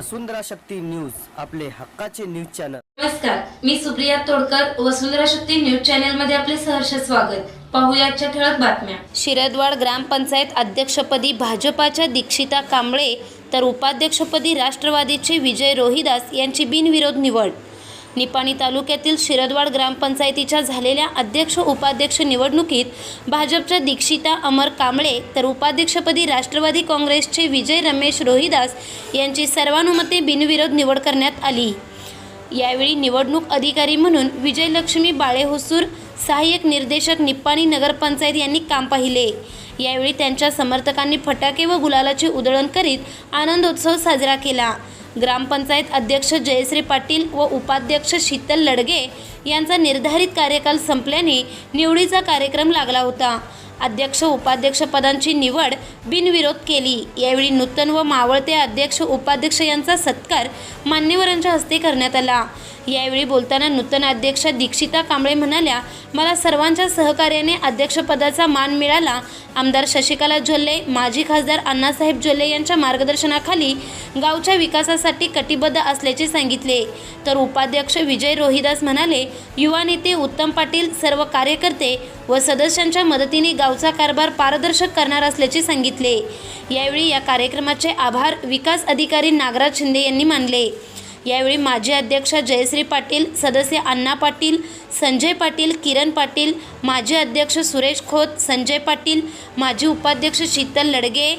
वसुंधरा Shakti news आपले हक्काचे news channel. नमस्कार मी सुप्रिया तोडकर वसुंधरा शक्ती न्यूज चॅनलमध्ये आपले सहर्ष स्वागत. पाहूया आजच्या ठळक बातम्या. शिरदवाड ग्रामपंचायत अध्यक्षपदी भाजपाच्या दीक्षिता कांबळे तर उपाध्यक्षपदी राष्ट्रवादीचे विजय रोहिदास यांची बिनविरोध निवड. निपाणी तालुक्यातील शिरदवाड ग्रामपंचायतीच्या झालेल्या अध्यक्ष उपाध्यक्ष निवडणुकीत भाजपच्या दीक्षिता अमर कांबळे तर उपाध्यक्षपदी राष्ट्रवादी काँग्रेसचे विजय रमेश रोहिदास यांची सर्वानुमते बिनविरोध निवड करण्यात आली. यावेळी निवडणूक अधिकारी म्हणून विजयलक्ष्मी बाळेहोसूर सहाय्यक निर्देशक निप्पाणी नगरपंचायत यांनी काम पाहिले. यावेळी त्यांच्या समर्थकांनी फटाके व गुलालाची उधळण करीत आनंदोत्सव साजरा केला. ग्रामपंचायत अध्यक्ष जयश्री पाटील व उपाध्यक्ष शीतल लडगे यांचा निर्धारित कार्यकाल संपल्याने निवडीचा कार्यक्रम लागला होता. अध्यक्ष उपाध्यक्ष पदांची निवड बिनविरोध केली. यावेळी नूतन व मावळते अध्यक्ष उपाध्यक्ष यांचा सत्कार मान्यवरांच्या हस्ते करण्यात आला. यावेळी बोलताना नूतन अध्यक्ष दीक्षिता कांबळे म्हणाल्या मला सर्वांच्या सहकार्याने अध्यक्षपदाचा मान मिळाला. आमदार शशिकला जोल्ले माजी खासदार अण्णासाहेब जोल्ले यांच्या मार्गदर्शनाखाली गावच्या विकासासाठी कटिबद्ध असल्याचे सांगितले. तर उपाध्यक्ष विजय रोहिदास म्हणाले युवा नेते उत्तम पाटील सर्व कार्यकर्ते व सदस्यांच्या मदतीने गावचा कारभार पारदर्शक करणार असल्याचे सांगितले. यावेळी या कार्यक्रमाचे आभार विकास अधिकारी नागराज शिंदे यांनी मानले. यावेळी माजी अध्यक्ष जयश्री पाटील सदस्य अण्णा पाटील संजय पाटील किरण पाटील माजी अध्यक्ष सुरेश खोत संजय पाटील माजी उपाध्यक्ष शीतल लडगे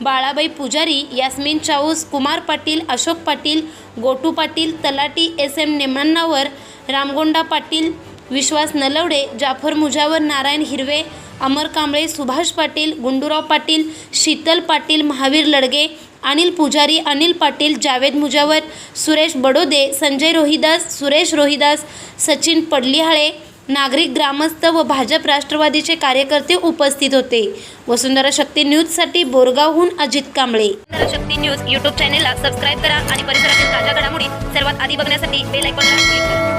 बाळाबाई पुजारी यास्मिन चाऊस कुमार पाटील अशोक पाटील गोटू पाटील तलाटी एस एम नेमण्णावर रामगोंडा पाटील विश्वास नलवडे जाफर मुजावर नारायण हिरवे अमर कांबळे सुभाष पाटील गुंडूराव पाटील शीतल पाटील महावीर लडगे अनिल पुजारी अनिल पाटील जावेद मुजावर सुरेश बडोदे संजय रोहिदास सुरेश रोहिदास सचिन पडलिहाळे नागरिक ग्रामस्थ व भाजप राष्ट्रवादीचे कार्यकर्ते उपस्थित होते. वसुंधरा शक्ती न्यूजसाठी बोरगावहून अजित कांबळे. शक्ती न्यूज यूट्यूब चॅनेलला सबस्क्राईब करा आणि परिसरातील ताज्या घडामोडी सर्वात आधी बघण्यासाठी बेल आयकॉनला क्लिक करा.